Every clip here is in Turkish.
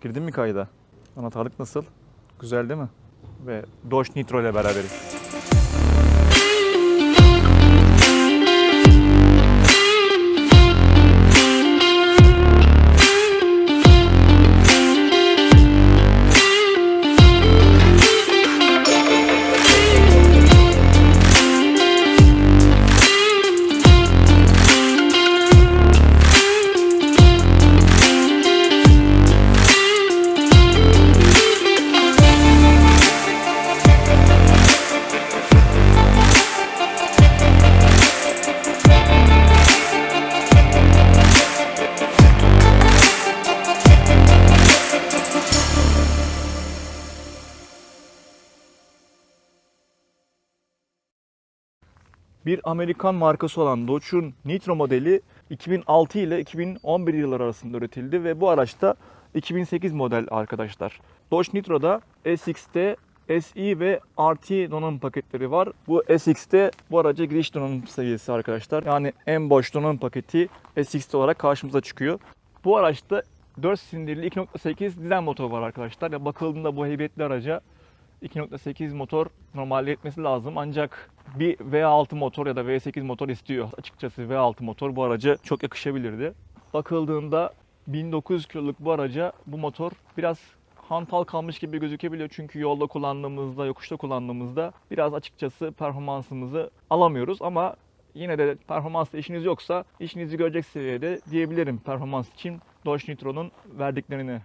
Girdin mi kayda? Anahtarlık nasıl? Güzel değil mi? Ve Dodge Nitro ile beraberiz. Bir Amerikan markası olan Dodge'un Nitro modeli 2006 ile 2011 yılları arasında üretildi ve bu araçta 2008 model arkadaşlar. Dodge Nitro'da SX'te SE ve RT donanım paketleri var. Bu SX'te bu araca giriş donanım seviyesi arkadaşlar. Yani en boş donanım paketi SX'te olarak karşımıza çıkıyor. Bu araçta 4 silindirli 2.8 dizel motor var arkadaşlar. Ya bakıldığında bu heybetli araca 2.8 motor normalde yetmesi lazım ancak bir V6 motor ya da V8 motor istiyor. Açıkçası V6 motor bu araca çok yakışabilirdi. Bakıldığında 1900 kiloluk bu araca bu motor biraz hantal kalmış gibi gözükebiliyor. Çünkü yolda kullandığımızda, yokuşta kullandığımızda biraz açıkçası performansımızı alamıyoruz ama yine de performansla işiniz yoksa işinizi görecek seviyede diyebilirim performans için Dodge Nitro'nun verdiklerini.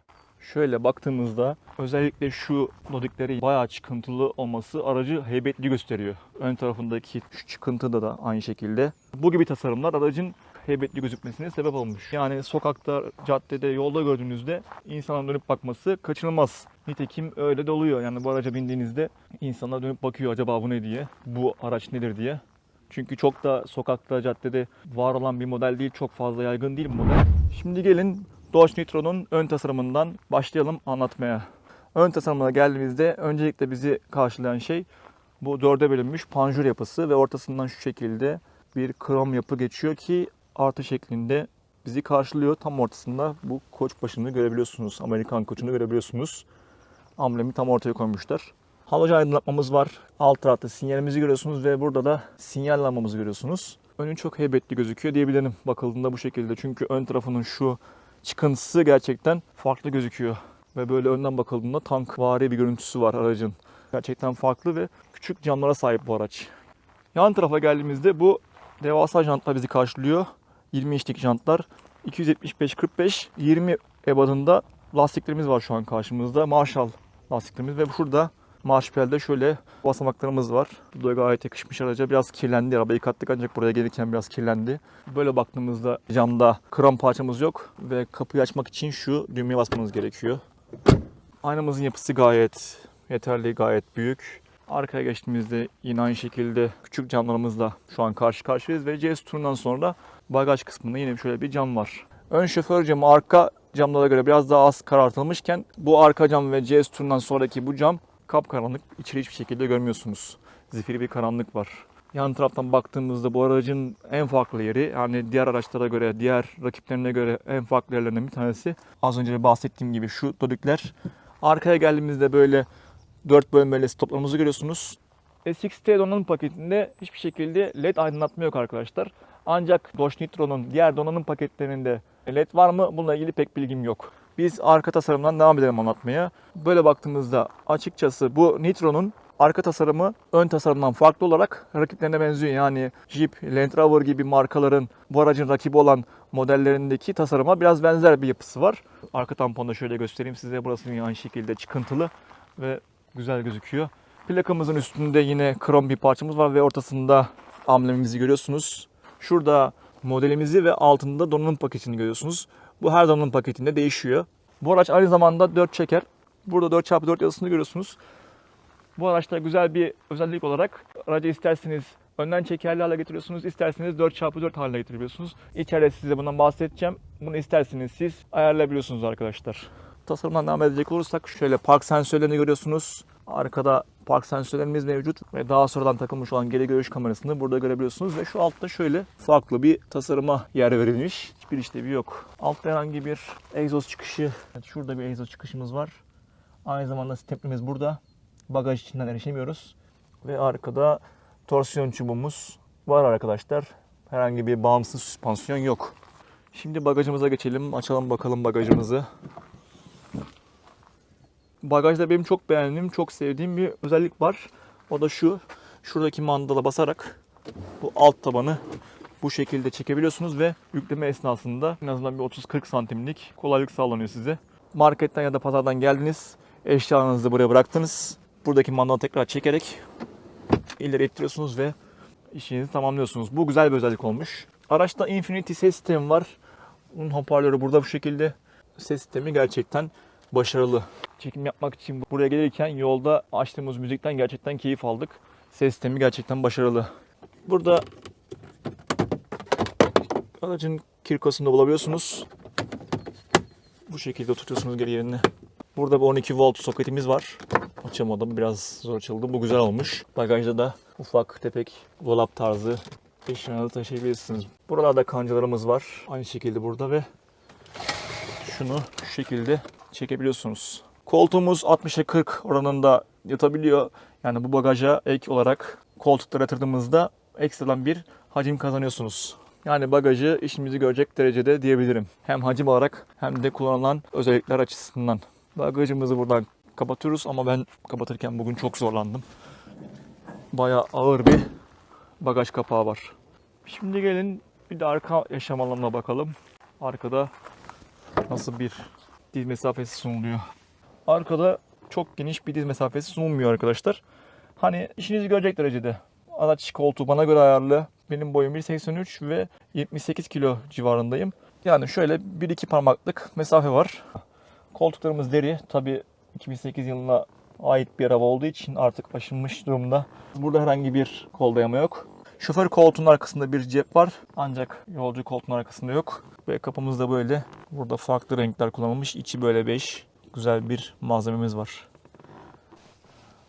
Şöyle baktığımızda özellikle şu dodikleri bayağı çıkıntılı olması aracı heybetli gösteriyor. Ön tarafındaki şu çıkıntı da da aynı şekilde. Bu gibi tasarımlar aracın heybetli gözükmesine sebep olmuş. Yani sokakta, caddede, yolda gördüğünüzde insanın dönüp bakması kaçınılmaz. Nitekim öyle de oluyor. Yani bu araca bindiğinizde insanlar dönüp bakıyor acaba bu ne diye, bu araç nedir diye. Çünkü çok da sokakta, caddede var olan bir model değil, çok fazla yaygın değil bu model. Şimdi gelin Dodge Nitro'nun ön tasarımından başlayalım anlatmaya. Ön tasarımına geldiğimizde öncelikle bizi karşılayan şey bu dörde bölünmüş panjur yapısı ve ortasından şu şekilde bir krom yapı geçiyor ki artı şeklinde bizi karşılıyor. Tam ortasında bu koç başını görebiliyorsunuz. Amerikan koçunu görebiliyorsunuz. Amblemi tam ortaya koymuşlar. Halojen aydınlatmamız var. Alt tarafta sinyalimizi görüyorsunuz ve burada da sinyal lambamızı görüyorsunuz. Önü çok heybetli gözüküyor diyebilirim bakıldığında bu şekilde. Çünkü ön tarafının şu çıkıntısı gerçekten farklı gözüküyor. Ve böyle önden bakıldığında tank vari bir görüntüsü var aracın. Gerçekten farklı ve küçük camlara sahip bu araç. Yan tarafa geldiğimizde bu devasa jantlar bizi karşılıyor. 20 inçlik jantlar. 275-45 20 ebadında lastiklerimiz var şu an karşımızda. Marshall lastiklerimiz ve şurada Marshall'de şöyle basamaklarımız var. Bu da gayet yakışmış araca. Biraz kirlendi. Arabayı kattık ancak buraya gelirken biraz kirlendi. Böyle baktığımızda camda krom parçamız yok ve kapıyı açmak için şu düğmeye basmanız gerekiyor. Aynamızın yapısı gayet yeterli, gayet büyük. Arkaya geçtiğimizde yine aynı şekilde küçük camlarımızla şu an karşı karşıyayız ve CS turundan sonra bagaj kısmında yine şöyle bir cam var. Ön şoför camı arka camlara göre biraz daha az karartılmışken bu arka cam ve CS turundan sonraki bu cam kapkaranlık. İçeri hiçbir şekilde görmüyorsunuz. Zifiri bir karanlık var. Yan taraftan baktığımızda bu aracın en farklı yeri yani diğer araçlara göre, diğer rakiplerine göre en farklı yerlerinden bir tanesi. Az önce bahsettiğim gibi şu dodikler. Arkaya geldiğimizde böyle 4 bölmeli stoplarımızı görüyorsunuz. SXT donanım paketinde hiçbir şekilde LED aydınlatma yok arkadaşlar. Ancak Dodge Nitro'nun diğer donanım paketlerinde LED var mı? Bununla ilgili pek bilgim yok. Biz arka tasarımdan devam edelim anlatmaya. Böyle baktığımızda açıkçası bu Nitro'nun arka tasarımı ön tasarımdan farklı olarak rakiplerine benziyor. Yani Jeep, Land Rover gibi markaların bu aracın rakibi olan modellerindeki tasarıma biraz benzer bir yapısı var. Arka tamponu da şöyle göstereyim size. Burası yine aynı şekilde çıkıntılı ve güzel gözüküyor. Plakamızın üstünde yine krom bir parçamız var ve ortasında amblemimizi görüyorsunuz. Şurada modelimizi ve altında donanım paketini görüyorsunuz. Bu her donanım paketinde değişiyor. Bu araç aynı zamanda 4 çeker. Burada 4x4 yazısını görüyorsunuz. Bu araçta güzel bir özellik olarak aracı isterseniz önden çekerli hale getiriyorsunuz, isterseniz 4x4 haline getirebiliyorsunuz. İçeride size bundan bahsedeceğim. Bunu isterseniz siz ayarlayabiliyorsunuz arkadaşlar. Tasarımdan devam edecek olursak şöyle park sensörlerini görüyorsunuz. Arkada Park sensörlerimiz mevcut ve daha sonradan takılmış olan geri görüş kamerasını burada görebiliyorsunuz. Ve şu altta şöyle farklı bir tasarıma yer verilmiş. Hiçbir işlevi yok. Altta herhangi bir egzoz çıkışı. Evet, şurada bir egzoz çıkışımız var. Aynı zamanda steplimiz burada. Bagaj içinden erişemiyoruz. Ve arkada torsiyon çubuğumuz var arkadaşlar. Herhangi bir bağımsız süspansiyon yok. Şimdi bagajımıza geçelim. Açalım bakalım bagajımızı. Bagajda benim çok beğendiğim, çok sevdiğim bir özellik var. O da şu. Şuradaki mandala basarak bu alt tabanı bu şekilde çekebiliyorsunuz ve yükleme esnasında en azından bir 30-40 santimlik kolaylık sağlanıyor size. Marketten ya da pazardan geldiniz, eşyalarınızı buraya bıraktınız. Buradaki mandalı tekrar çekerek ileri ittiriyorsunuz ve işinizi tamamlıyorsunuz. Bu güzel bir özellik olmuş. Araçta Infinity ses sistemi var. Bunun hoparlörü burada bu şekilde. Ses sistemi gerçekten başarılı. Çekim yapmak için buraya gelirken yolda açtığımız müzikten gerçekten keyif aldık. Ses sistemi gerçekten başarılı. Burada aracın kirkasını bulabiliyorsunuz. Bu şekilde tutuyorsunuz geri yerine. Burada bir 12 volt soketimiz var. Açamadım biraz zor açıldı. Bu güzel olmuş. Bagajda da ufak tefek dolap tarzı eşyaları taşıyabilirsiniz. Buralarda kancalarımız var. Aynı şekilde burada ve şunu şu şekilde çekebiliyorsunuz. Koltuğumuz 60'a 40 oranında yatabiliyor. Yani bu bagaja ek olarak koltuklara yatırdığımızda ekstradan bir hacim kazanıyorsunuz. Yani bagajı işimizi görecek derecede diyebilirim. Hem hacim olarak hem de kullanılan özellikler açısından. Bagajımızı buradan kapatıyoruz ama ben kapatırken bugün çok zorlandım. Bayağı ağır bir bagaj kapağı var. Şimdi gelin bir de arka yaşam alanına bakalım. Arkada nasıl bir diz mesafesi sunuluyor. Arkada çok geniş bir diz mesafesi sunulmuyor arkadaşlar. Hani işinizi görecek derecede. Araç koltuğu bana göre ayarlı. Benim boyum 1.83 ve 78 kilo civarındayım. Yani şöyle 1-2 parmaklık mesafe var. Koltuklarımız deri. Tabi 2008 yılına ait bir araba olduğu için artık aşınmış durumda. Burada herhangi bir kol dayama yok. Şoför koltuğunun arkasında bir cep var. Ancak yolcu koltuğunun arkasında yok. Ve kapımız da böyle. Burada farklı renkler kullanılmış. İçi böyle beş. Güzel bir malzememiz var.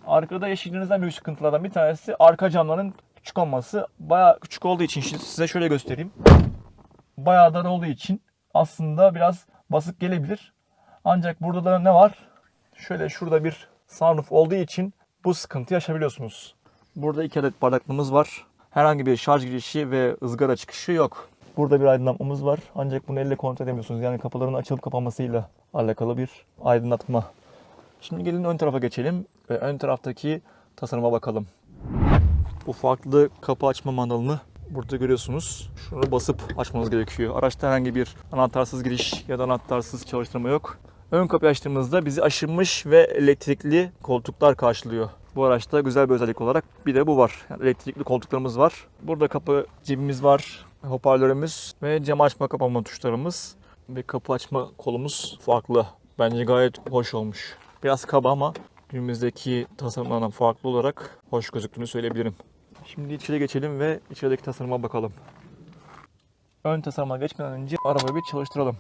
Arkada yaşadığınızdan büyük sıkıntılardan bir tanesi arka camların küçük olması. Bayağı küçük olduğu için şimdi size şöyle göstereyim. Bayağı dar olduğu için aslında biraz basık gelebilir. Ancak burada da ne var? Şöyle şurada bir sunroof olduğu için bu sıkıntı yaşayabiliyorsunuz. Burada iki adet bardaklığımız var. Herhangi bir şarj girişi ve ızgara çıkışı yok. Burada bir aydınlatmamız var. Ancak bunu elle kontrol edemiyorsunuz. Yani kapıların açılıp kapanmasıyla alakalı bir aydınlatma. Şimdi gelin ön tarafa geçelim ve ön taraftaki tasarıma bakalım. Bu farklı kapı açma mandalını burada görüyorsunuz. Şunu basıp açmanız gerekiyor. Araçta herhangi bir anahtarsız giriş ya da anahtarsız çalıştırma yok. Ön kapıyı açtığımızda bizi aşınmış ve elektrikli koltuklar karşılıyor. Bu araçta güzel bir özellik olarak bir de bu var. Yani elektrikli koltuklarımız var. Burada kapı cebimiz var, hoparlörümüz ve cam açma kapama tuşlarımız ve kapı açma kolumuz farklı. Bence gayet hoş olmuş. Biraz kaba ama günümüzdeki tasarımlardan farklı olarak hoş gözüktüğünü söyleyebilirim. Şimdi içeri geçelim ve içerideki tasarıma bakalım. Ön tasarıma geçmeden önce arabayı bir çalıştıralım.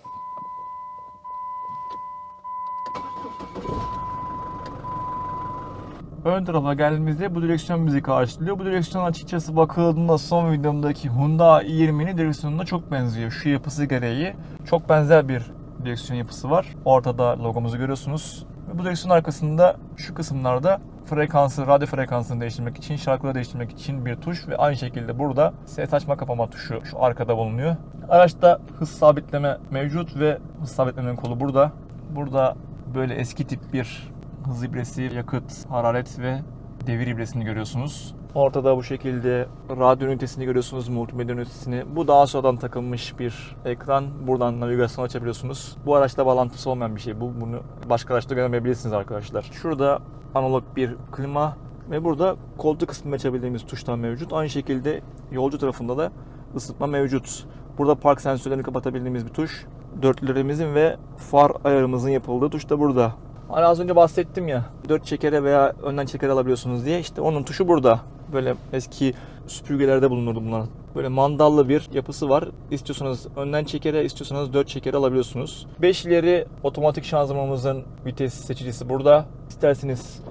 Ön tarafa geldiğimizde bu direksiyon bizi karşılıyor. Bu direksiyon açıkçası bakıldığında son videomdaki Hyundai i20'nin direksiyonuna çok benziyor. Şu yapısı gereği çok benzer bir direksiyon yapısı var. Ortada logomuzu görüyorsunuz. Ve bu direksiyon arkasında şu kısımlarda frekansı, radyo frekansını değiştirmek için, şarkıları değiştirmek için bir tuş ve aynı şekilde burada ses açma kapama tuşu şu arkada bulunuyor. Araçta hız sabitleme mevcut ve hız sabitlemenin kolu burada. Burada böyle eski tip bir hız ibresi, yakıt, hararet ve devir ibresini görüyorsunuz. Ortada bu şekilde radyo ünitesini görüyorsunuz, multimedya ünitesini. Bu daha sonradan takılmış bir ekran. Buradan navigasyon açabiliyorsunuz. Bu araçla bağlantısı olmayan bir şey. Bu bunu başka araçta göremeyebilirsiniz arkadaşlar. Şurada analog bir klima ve burada koltuk ısıtma açabildiğimiz tuştan mevcut. Aynı şekilde yolcu tarafında da ısıtma mevcut. Burada park sensörlerini kapatabildiğimiz bir tuş. Dörtlülerimizin ve far ayarımızın yapıldığı tuş da burada. Hani az önce bahsettim ya 4 çekere veya önden çekere alabiliyorsunuz diye işte onun tuşu burada. Böyle eski süpürgelerde bulunurdu bunlar. Böyle mandallı bir yapısı var. İstiyorsanız önden çekere, istiyorsanız 4 çekere alabiliyorsunuz. 5 ileri otomatik şanzımanımızın vites seçicisi burada. İsterseniz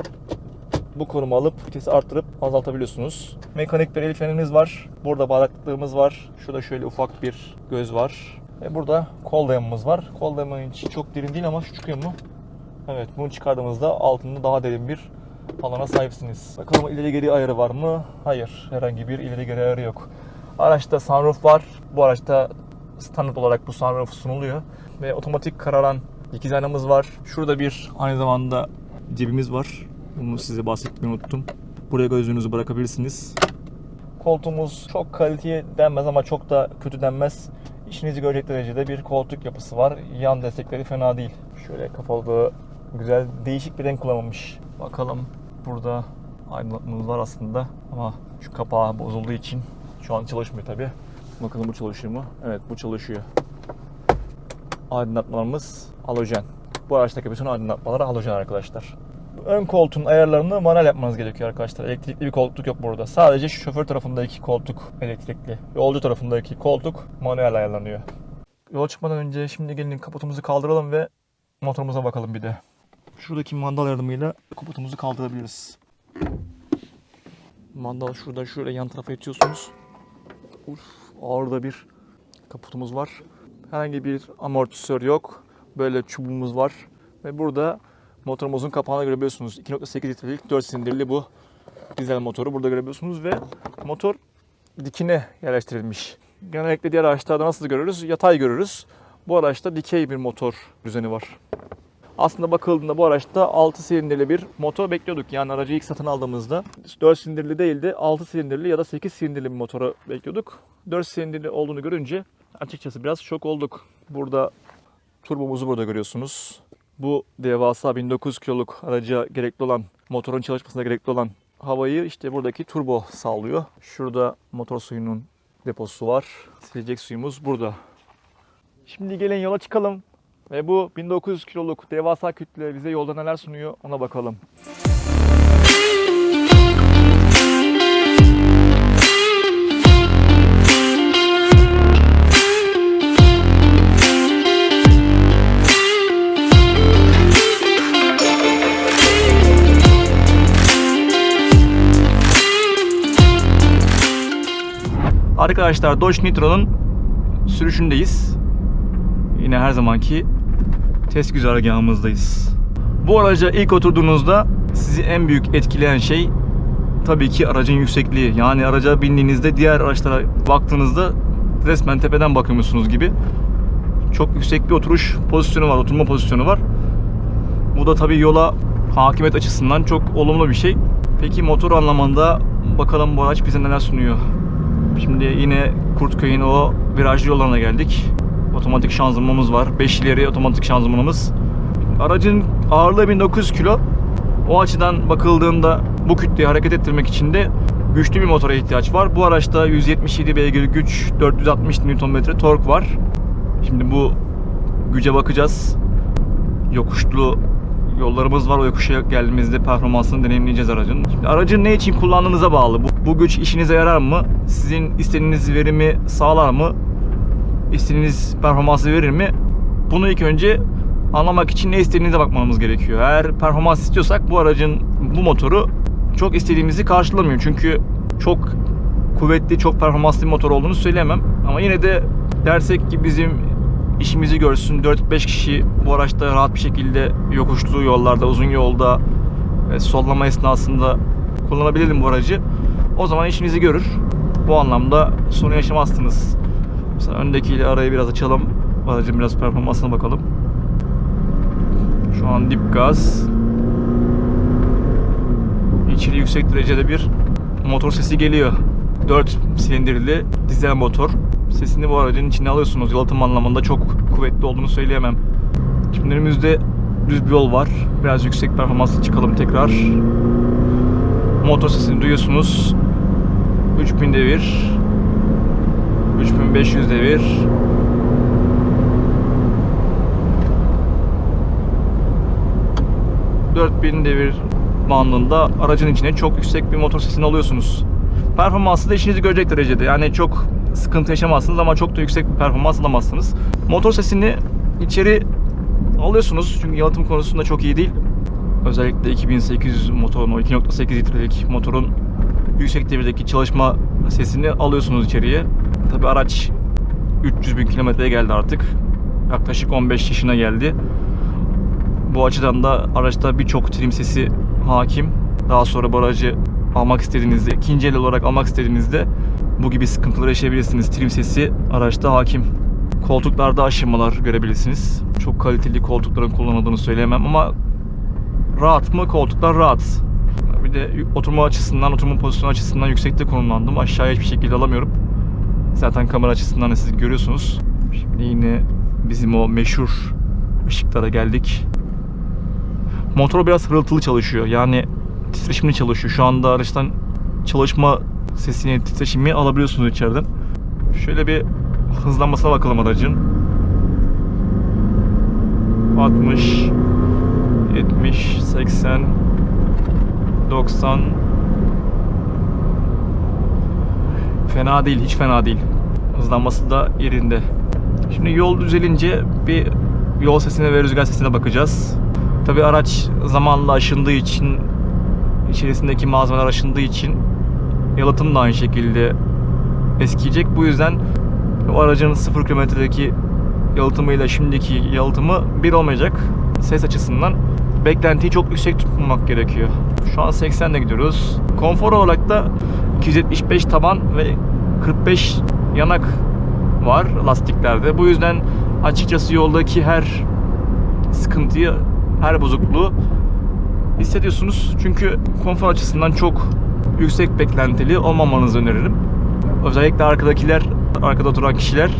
bu konumu alıp vitesi arttırıp azaltabiliyorsunuz. Mekanik bir el frenimiz var. Burada bardaklıklığımız var. Şurada şöyle ufak bir göz var. Ve burada kol dayamımız var. Kol dayamı içi çok derin değil ama şu çıkıyor mu? Evet bunu çıkardığımızda altında daha derin bir alana sahipsiniz. Bakalım ileri geri ayarı var mı? Hayır. Herhangi bir ileri geri ayarı yok. Araçta sunroof var. Bu araçta standart olarak bu sunroof sunuluyor. Ve otomatik kararan dikiz aynamız var. Şurada bir aynı zamanda cebimiz var. Bunu size bahsetmeyi unuttum. Buraya gözünüzü bırakabilirsiniz. Koltuğumuz çok kaliteye denmez ama çok da kötü denmez. İşinizi görecek derecede bir koltuk yapısı var. Yan destekleri fena değil. Şöyle kapalı güzel değişik bir renk kullanılmış. Bakalım burada aydınlatmamız var aslında ama şu kapağı bozulduğu için şu an çalışmıyor tabi. Bakalım bu çalışıyor mu? Evet bu çalışıyor. Aydınlatmalarımız halojen. Bu araçtaki bütün aydınlatmalar halojen arkadaşlar. Ön koltuğun ayarlarını manuel yapmanız gerekiyor arkadaşlar. Elektrikli bir koltuk yok burada. Sadece şu şoför tarafındaki koltuk elektrikli. Yolcu tarafındaki koltuk manuel ayarlanıyor. Yola çıkmadan önce şimdi gelin kaputumuzu kaldıralım ve motorumuza bakalım bir de. Şuradaki mandal yardımıyla kaputumuzu kaldırabiliriz. Mandal şurada şöyle yan tarafa itiyorsunuz. Uf, ağır da bir kaputumuz var. Herhangi bir amortisör yok. Böyle çubuğumuz var. Ve burada motorumuzun kapağını görebiliyorsunuz. 2.8 litrelik 4 silindirli bu dizel motoru burada görebiliyorsunuz ve motor dikine yerleştirilmiş. Genellikle diğer araçlarda nasıl görürüz? Yatay görürüz. Bu araçta dikey bir motor düzeni var. Aslında bakıldığında bu araçta 6 silindirli bir motor bekliyorduk. Yani aracı ilk satın aldığımızda 4 silindirli değil de 6 silindirli ya da 8 silindirli bir motoru bekliyorduk. 4 silindirli olduğunu görünce açıkçası biraz şok olduk. Burada turbomuzu burada görüyorsunuz. Bu devasa 1900 kiloluk araca gerekli olan, motorun çalışmasına gerekli olan havayı işte buradaki turbo sağlıyor. Şurada motor suyunun deposu var. Silecek suyumuz burada. Şimdi gelin yola çıkalım. Ve bu 1900 kiloluk devasa kütle bize yolda neler sunuyor ona bakalım. Arkadaşlar Dodge Nitro'nun sürüşündeyiz. Yine her zamanki test güzergahımızdayız. Bu araca ilk oturduğunuzda sizi en büyük etkileyen şey tabii ki aracın yüksekliği. Yani araca bindiğinizde diğer araçlara baktığınızda resmen tepeden bakıyormuşsunuz gibi. Çok yüksek bir oturuş pozisyonu var, oturma pozisyonu var. Bu da tabii yola hakimiyet açısından çok olumlu bir şey. Peki motor anlamında bakalım bu araç bize neler sunuyor. Şimdi yine Kurtköy'ün o virajlı yollarına geldik. Otomatik şanzımanımız var. 5 ileri otomatik şanzımanımız. Aracın ağırlığı 1900 kilo. O açıdan bakıldığında bu kütleyi hareket ettirmek için de güçlü bir motora ihtiyaç var. Bu araçta 177 beygir güç, 460 Nm tork var. Şimdi bu güce bakacağız. Yokuşlu yollarımız var. O yokuşa geldiğimizde performansını deneyimleyeceğiz aracın. Şimdi aracın ne için kullandığınıza bağlı. Bu, bu güç işinize yarar mı? Sizin istediğiniz verimi sağlar mı? İstediğiniz performansı verir mi? Bunu ilk önce anlamak için ne istediğinize bakmamız gerekiyor. Eğer performans istiyorsak bu aracın bu motoru çok istediğimizi karşılamıyor. Çünkü çok kuvvetli, çok performanslı bir motor olduğunu söyleyemem. Ama yine de dersek ki bizim işimizi görsün 4-5 kişi bu araçta rahat bir şekilde yokuşlu yollarda, uzun yolda ve sollama esnasında kullanabilelim bu aracı. O zaman işinizi görür. Bu anlamda sorun yaşamazsınız. Mesela öndekiyle arayı biraz açalım. Aracın biraz performansına bakalım. Şu an dip gaz. İçeri yüksek derecede bir motor sesi geliyor. 4 silindirli dizel motor. Sesini bu aracın içine alıyorsunuz. Yalıtım anlamında çok kuvvetli olduğunu söyleyemem. Şimdi önümüzde düz bir yol var. Biraz yüksek performanslı çıkalım tekrar. Motor sesini duyuyorsunuz. 3000 devir. 3500 devir. ...4000 devir bandında aracın içine çok yüksek bir motor sesini alıyorsunuz. Performansı da işinizi görecek derecede. Yani çok sıkıntı yaşamazsınız ama çok da yüksek bir performans alamazsınız. Motor sesini içeri alıyorsunuz çünkü yalıtım konusunda çok iyi değil. Özellikle 2800 motorun o 2.8 litrelik motorun yüksek devirdeki çalışma sesini alıyorsunuz içeriye. Tabi araç 300 bin kilometreye geldi artık. Yaklaşık 15 yaşına geldi. Bu açıdan da araçta birçok trim sesi hakim. Daha sonra bu aracı almak istediğinizde, ikinci el olarak almak istediğinizde bu gibi sıkıntılar yaşayabilirsiniz. Trim sesi araçta hakim. Koltuklarda aşınmalar görebilirsiniz. Çok kaliteli koltukların kullanıldığını söyleyemem ama rahat mı? Koltuklar rahat. Bir de oturma açısından, oturma pozisyonu açısından yüksekte konumlandım. Aşağıya hiçbir şekilde alamıyorum. Zaten kamera açısından da siz görüyorsunuz. Şimdi yine bizim o meşhur ışıklara geldik. Motor biraz hırıltılı çalışıyor. Yani titreşimli çalışıyor. Şu anda araçtan çalışma sesini, titreşimi alabiliyorsunuz içeriden. Şöyle bir hızlanmasına bakalım aracın. 60 70 80 90 Fena değil, hiç fena değil. Hızlanması da yerinde. Şimdi yol düzelince bir yol sesine ve rüzgar sesine bakacağız. Tabi araç zamanla aşındığı için, içerisindeki malzemeler aşındığı için yalıtım da aynı şekilde eskiyecek. Bu yüzden o aracın 0 kilometredeki yalıtımıyla şimdiki yalıtımı bir olmayacak. Ses açısından beklentiyi çok yüksek tutmamak gerekiyor. Şu an 80 ile gidiyoruz. Konfor olarak da 275 taban ve 45 yanak var lastiklerde. Bu yüzden açıkçası yoldaki her sıkıntıyı, her bozukluğu hissediyorsunuz. Çünkü konfor açısından çok yüksek beklentili olmamanızı öneririm. Özellikle arkadakiler, arkada oturan kişiler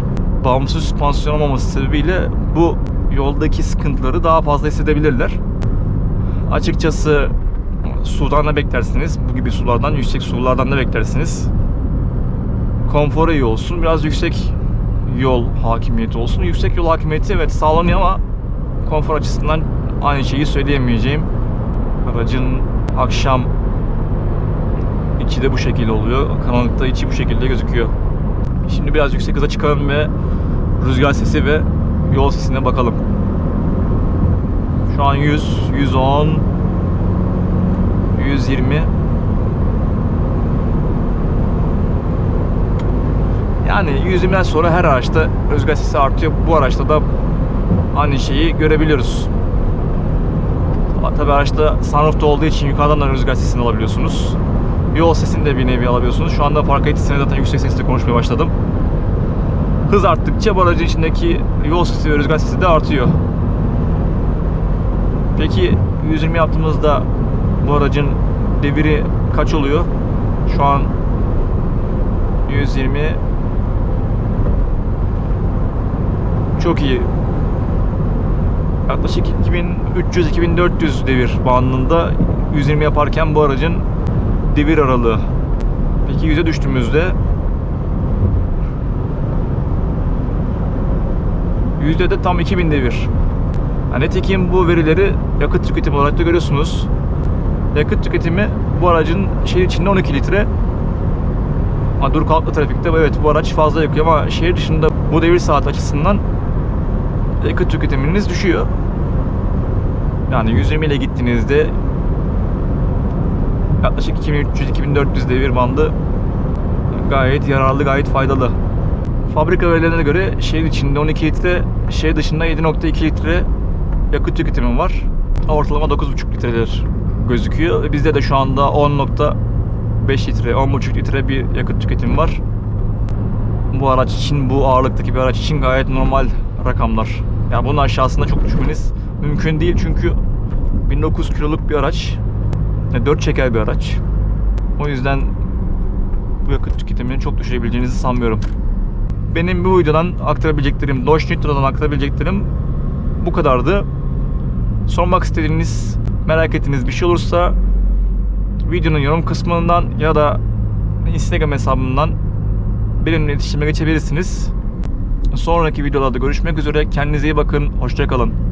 bağımsız süspansiyon olmaması sebebiyle bu yoldaki sıkıntıları daha fazla hissedebilirler. Açıkçası sudan da beklersiniz. Bu gibi sulardan, yüksek sulardan da beklersiniz. Konforu iyi olsun. Biraz yüksek yol hakimiyeti olsun. Yüksek yol hakimiyeti evet sağlanıyor ama konfor açısından aynı şeyi söyleyemeyeceğim. Aracın akşam içi de bu şekilde oluyor. Karanlıkta içi bu şekilde gözüküyor. Şimdi biraz yüksek hıza çıkalım ve rüzgar sesi ve yol sesine bakalım. Şu an 100, 110, 120. Yani 120'den sonra her araçta rüzgar sesi artıyor. Bu araçta da aynı şeyi görebiliyoruz. Tabi araçta sunroof'ta olduğu için yukarıdan da rüzgar sesini alabiliyorsunuz. Yol sesini de bir nevi alabiliyorsunuz. Şu anda fark ettiyseniz zaten yüksek sesle konuşmaya başladım. Hız arttıkça bu aracın içindeki yol sesi ve rüzgar sesi de artıyor. Peki 120 yaptığımızda bu aracın deviri kaç oluyor? Şu an 120 çok iyi. Yaklaşık 2300-2400 devir bandında 120 yaparken bu aracın devir aralığı. Peki 100'e düştüğümüzde de tam 2000 devir. Yani nitekim bu verileri yakıt tüketimi olarak da görüyorsunuz. Yakıt tüketimi bu aracın şehir içinde 12 litre. Dur kalklı trafikte evet bu araç fazla yakıyor ama şehir dışında bu devir saat açısından yakıt tüketiminiz düşüyor. Yani 120 ile gittiğinizde yaklaşık 2300-2400 devir bandı gayet yararlı, gayet faydalı. Fabrika verilerine göre şehir içinde 12 litre, şehir dışında 7.2 litre yakıt tüketimi var. Ortalama 9.5 litreler gözüküyor. Bizde de şu anda 10.5 litre, 10.5 litre bir yakıt tüketimi var. Bu araç için, bu ağırlıktaki bir araç için gayet normal rakamlar. Yani bunun aşağısında çok düşmeniz mümkün değil çünkü 1900 kiloluk bir araç. 4 çeker bir araç. O yüzden bu yakıt tüketimini çok düşürebileceğinizi sanmıyorum. Benim bu videodan aktarabileceklerim, Dodge Nitro'dan aktarabileceklerim bu kadardı. Sormak istediğiniz, merak ettiğiniz bir şey olursa videonun yorum kısmından ya da Instagram hesabımdan benimle iletişime geçebilirsiniz. Sonraki videolarda görüşmek üzere. Kendinize iyi bakın. Hoşçakalın.